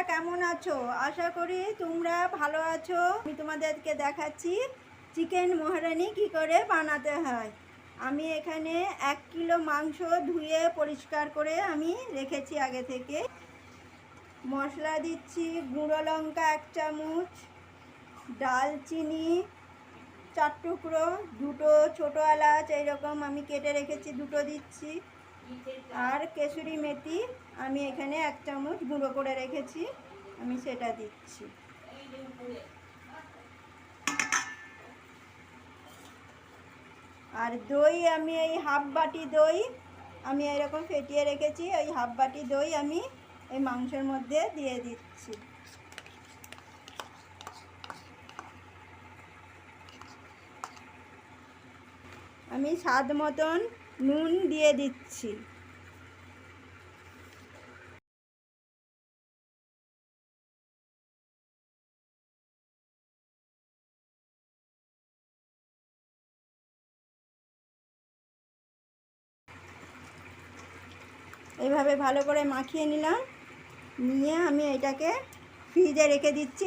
তোমরা কেমন আছো? আশা করি তোমরা ভালো আছো। আমি তোমাদেরকে দেখাচ্ছি চিকেন মহারানি কি করে বানাতে হয়। আমি এখানে এক কিলো মাংস ধুয়ে পরিষ্কার করে আমি রেখেছি আগে থেকে। মশলা দিচ্ছি, গুঁড়ো লঙ্কা এক চামচ, ডালচিনি চার টুকরো, দুটো ছোটো এলাচ, এইরকম আমি কেটে রেখেছি, দুটো দিচ্ছি। আর কেসুরি মেথি আমি এখানে এক চামচ গুঁড়ো করে রেখেছি, আমি সেটা দিচ্ছি। আর দই, আমি এই হাফ বাটি দই, আমি এরকম ফেটিয়ে রেখেছি, ওই হাফ বাটি দই আমি এই মাংসের মধ্যে দিয়ে দিচ্ছি। আমি স্বাদ মতন নুন দিয়ে দিচ্ছি। এইভাবে ভালো করে মাখিয়ে নিলাম। নিয়ে আমি এটাকে ফ্রিজে রেখে দিচ্ছি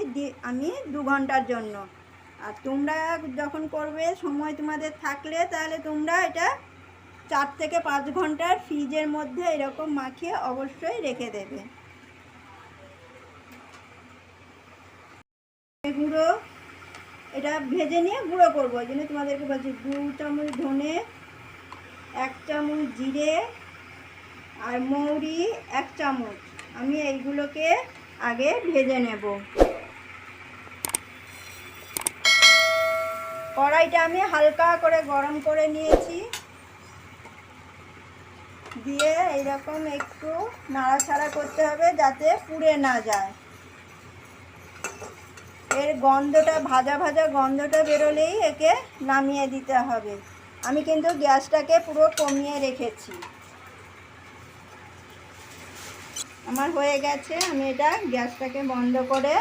আমি দু ঘণ্টার জন্য। আর তোমরা যখন করবে, সময় তোমাদের থাকলে তাহলে তোমরা এটা চার থেকে পাঁচ ঘণ্টার ফ্রিজের মধ্যে এরকম মাখিয়ে অবশ্যই রেখে দেবে। গুঁড়ো, এটা ভেজে নিয়ে গুঁড়ো করব। ওই জন্য তোমাদেরকে বলছি, দু চামচ ধনে, এক চামচ জিরে আর মৌরি এক চামচ। আমি এইগুলোকে আগে ভেজে নেব। কড়াইটা আমি হালকা করে গরম করে নিয়েছি। দিয়ে এইরকম একটু নাড়াচাড়া করতে হবে যাতে পুড়ে না যায়। এর গন্ধটা, ভাজা ভাজা গন্ধটা বেরোলেই একে নামিয়ে দিতে হবে। আমি কিন্তু গ্যাসটাকে পুরো কমিয়ে রেখেছি। আমার হয়ে গেছে, আমি এটা গ্যাসটাকে বন্ধ করে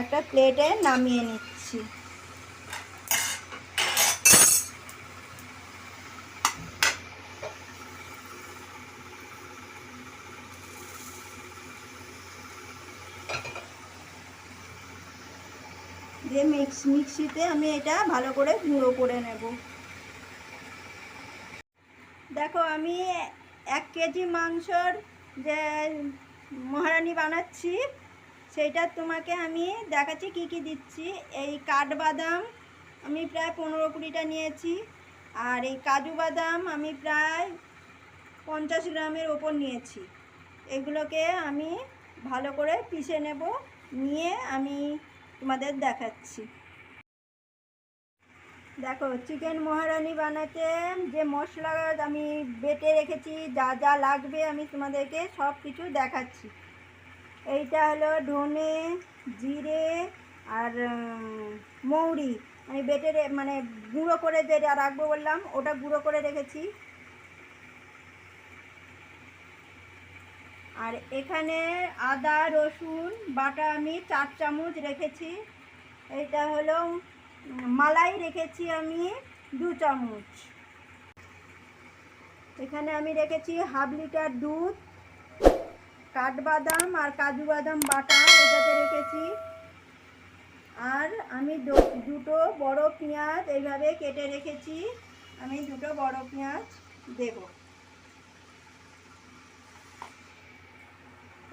একটা প্লেটে নামিয়ে নিচ্ছি দিয়ে মিক্স মিক্সিতে আমি এটা ভালো করে গুঁড়ো করে নেব। দেখো, আমি এক কেজি মাংসর যে মহারানি বানাচ্ছি, সেইটা তোমাকে আমি দেখাচ্ছি কি কি দিচ্ছি। এই কাঠবাদাম আমি প্রায় পনেরো কুড়িটা নিয়েছি, আর এই কাজু বাদাম আমি প্রায় পঞ্চাশ গ্রামের ওপর নিয়েছি। এগুলোকে আমি ভালো করে পিষে নেব, নিয়ে আমি তোমাদের দেখাচ্ছি। দেখো চিকেন মহারানি বানাতে যে মশলা আমি বেটে রেখেছি, যা যা লাগবে আমি তোমাদেরকে সব কিছু দেখাচ্ছি। এইটা হলো ধনে জিরে আর মৌরি। আমি বেটে মানে গুঁড়ো করে যেটা রাখব বললাম, ওটা গুঁড়ো করে রেখেছি। আর এখানে আদা, রসুন, বাটা আমি চার চামচ রেখেছি। এটা হলো মালাই রেখেছি আমি দু চামচ। এখানে আমি রেখেছি হাফ লিটার দুধ, কাঠবাদাম আর কাজু বাদাম বাটা এটাতে রেখেছি। আর আমি দুটো বড় পেঁয়াজ এইভাবে কেটে রেখেছি। আমি দুটো বড় পেঁয়াজ দেব।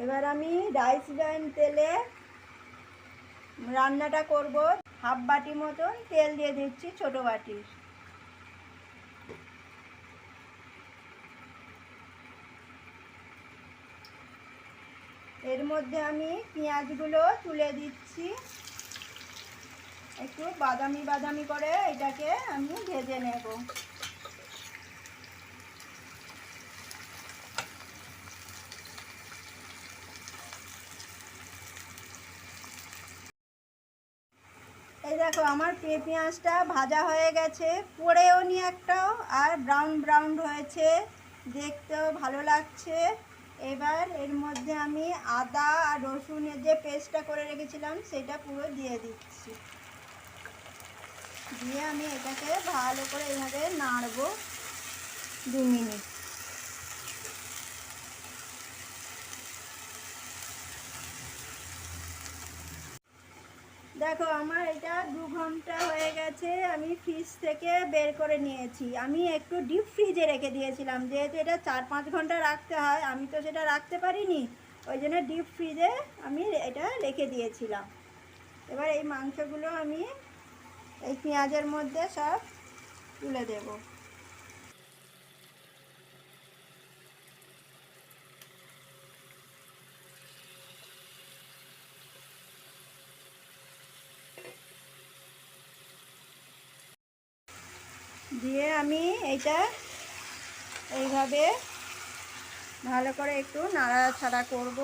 এবার আমি রাইস ব্র্যান্ড তেলে রান্নাটা করব। হাফ বাটি মতন তেল দিয়ে দিচ্ছি ছোট বাটির এর মধ্যে আমি পেঁয়াজগুলো তুলে দিচ্ছি। একটু বাদামি বাদামি করে এটাকে আমি ভেজে নেব এই দেখো আমার পেঁয়াজটা ভাজা হয়ে গেছে। পড়েও নি একটাও, আর ব্রাউন ব্রাউন হয়েছে। দেখতেও ভালো লাগছে। এবার এর মধ্যে আমি আদা আর রসুনের যে পেস্টটা করে রেখেছিলাম, সেটা পুরো দিয়ে দিচ্ছি। দিয়ে আমি এটাকে ভালো করে এইভাবে নাড়বো দু মিনিট। দেখো, আমার এটা দু ঘণ্টা হয়ে গেছে, আমি ফ্রিজ থেকে বের করে নিয়েছি। আমি একটু ডিপ ফ্রিজে রেখে দিয়েছিলাম, যেহেতু এটা চার পাঁচ ঘণ্টা রাখতে হয়, আমি তো সেটা রাখতে পারিনি, ওই জন্য ডিপ ফ্রিজে আমি এটা রেখে দিয়েছিলাম। এবার এই মাংসগুলো আমি এই পেঁয়াজের মধ্যে সব তুলে দেব দিয়ে এইটা। এইভাবে ভালো করে একটু নাড়াছাড়া করব।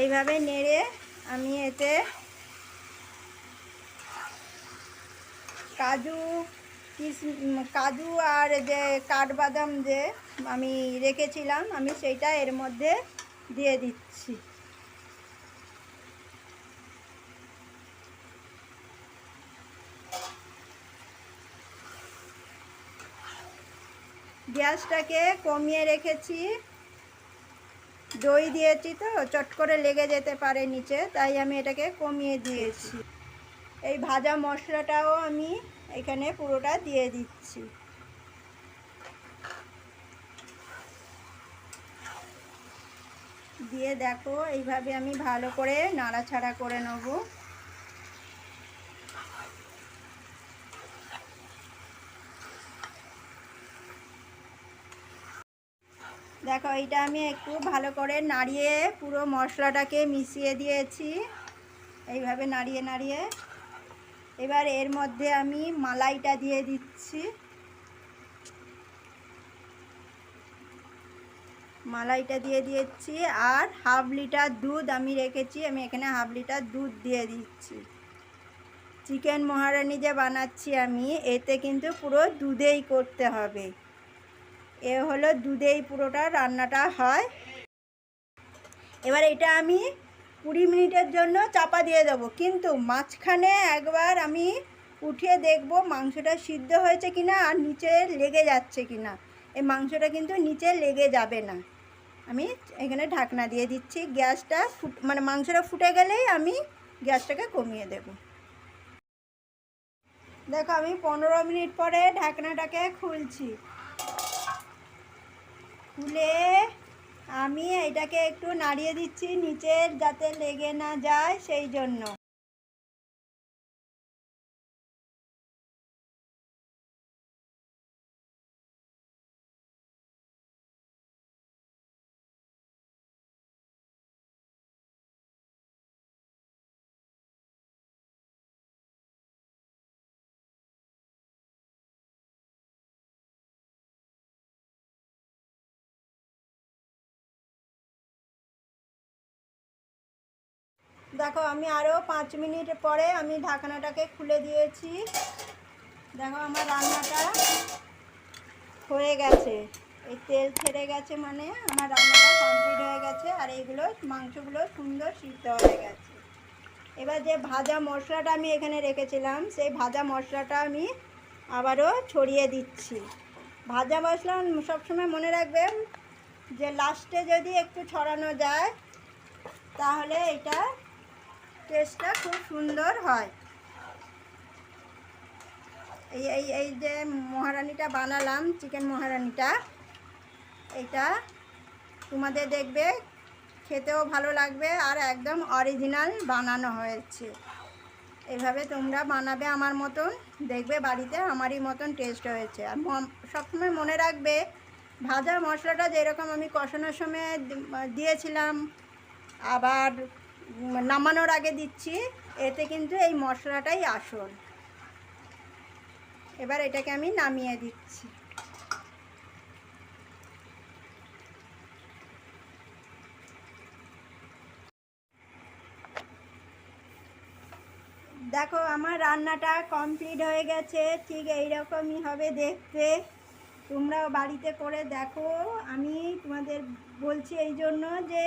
এইভাবে নেড়ে আমি এতে কাজু, কিস কাজু আর যে কাঠবাদাম যে আমি রেখেছিলাম, আমি সেইটা এর মধ্যে দিয়ে দিচ্ছি। গ্যাসটাকে কমিয়ে রেখেছি। দই দিয়েছি তো, চট করে লেগে যেতে পারে নিচে, তাই আমি এটাকে কমিয়ে দিয়েছি। এই ভাজা মশলাটাও আমি এখানে পুরোটা দিয়ে দিচ্ছি। দিয়ে দেখো, এইভাবে আমি ভালো করে নাড়াছাড়া করে নেব। দেখো এটা আমি একটু ভালো করে নাড়িয়ে পুরো মশলাটাকে মিশিয়ে দিয়েছি। এইভাবে নাড়িয়ে নাড়িয়ে। এবার এর মধ্যে আমি মালাইটা দিয়ে দিচ্ছি। মালাইটা দিয়ে দিয়েছি আর হাফ লিটার দুধ আমি রেখেছি। আমি এখানে হাফ লিটার দুধ দিয়ে দিচ্ছি। চিকেন মহারানি যে বানাচ্ছি আমি, এতে কিন্তু পুরো দুধেই করতে হবে। এ হলো দুধেই পুরোটা রান্নাটা হয়। এবার এটা আমি কুড়ি মিনিটের জন্য চাপা দিয়ে দেবো। কিন্তু মাঝখানে একবার আমি উঠিয়ে দেখব মাংসটা সিদ্ধ হয়েছে কিনা আর নিচে লেগে যাচ্ছে কিনা। এই মাংসটা কিন্তু নিচে লেগে যাবে না। আমি এখানে ঢাকনা দিয়ে দিচ্ছি। গ্যাসটা ফুট মানে মাংসটা ফুটে গেলেই আমি গ্যাসটাকে কমিয়ে দেব। দেখো আমি পনেরো মিনিট পরে ঢাকনাটাকে খুলছি। খুলে আমি এটাকে একটু নাড়িয়ে দিচ্ছি নিচের যাতে লেগে না যায় সেই জন্য। দেখো, আমি আরও পাঁচ মিনিট পরে আমি ঢাকনাটাকে খুলে দিয়েছি। দেখো, আমার রান্নাটা হয়ে গেছে। এই তেল ছেড়ে গেছে মানে আমার রান্নাটা কমপ্লিট হয়ে গেছে আর এইগুলো মাংসগুলো সুন্দর সিদ্ধ হয়ে গেছে। এবার যে ভাজা মশলাটা আমি এখানে রেখেছিলাম, সেই ভাজা মশলাটা আমি আবারও ছড়িয়ে দিচ্ছি। ভাজা মশলা সবসময় মনে রাখবেন যে লাস্টে যদি একটু ছড়ানো যায়, তাহলে এটা টেস্টটা খুব সুন্দর হয়। এই এই এই যে মহারানিটা বানালাম, চিকেন মহারানিটা, এটা তোমাদের দেখবে, খেতেও ভালো লাগবে আর একদম অরিজিনাল বানানো হয়েছে। এভাবে তোমরা বানাবে আমার মতন, দেখবে বাড়িতে আমারই মতন টেস্ট হয়েছে। আর সবসময় মনে রাখবে, ভাজা মশলাটা যেরকম আমি কষানোর সময় দিয়েছিলাম, আবার নামানোর আগে দিচ্ছি, এতে কিন্তু এই মশলাটাই আসল। এবার এটাকে আমি নামিয়ে দিচ্ছি। দেখো, আমার রান্নাটা কমপ্লিট হয়ে গেছে, ঠিক এইরকমই হবে দেখতে। তোমরাও বাড়িতে করে দেখো। আমি তোমাদের বলছি এই জন্য যে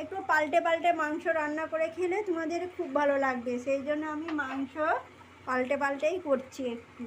একটু পাল্টে পাল্টে মাংস রান্না করে খেলে তোমাদের খুব ভালো লাগবে। সেই জন্য আমি মাংস পাল্টে পাল্টেই করছি একটু।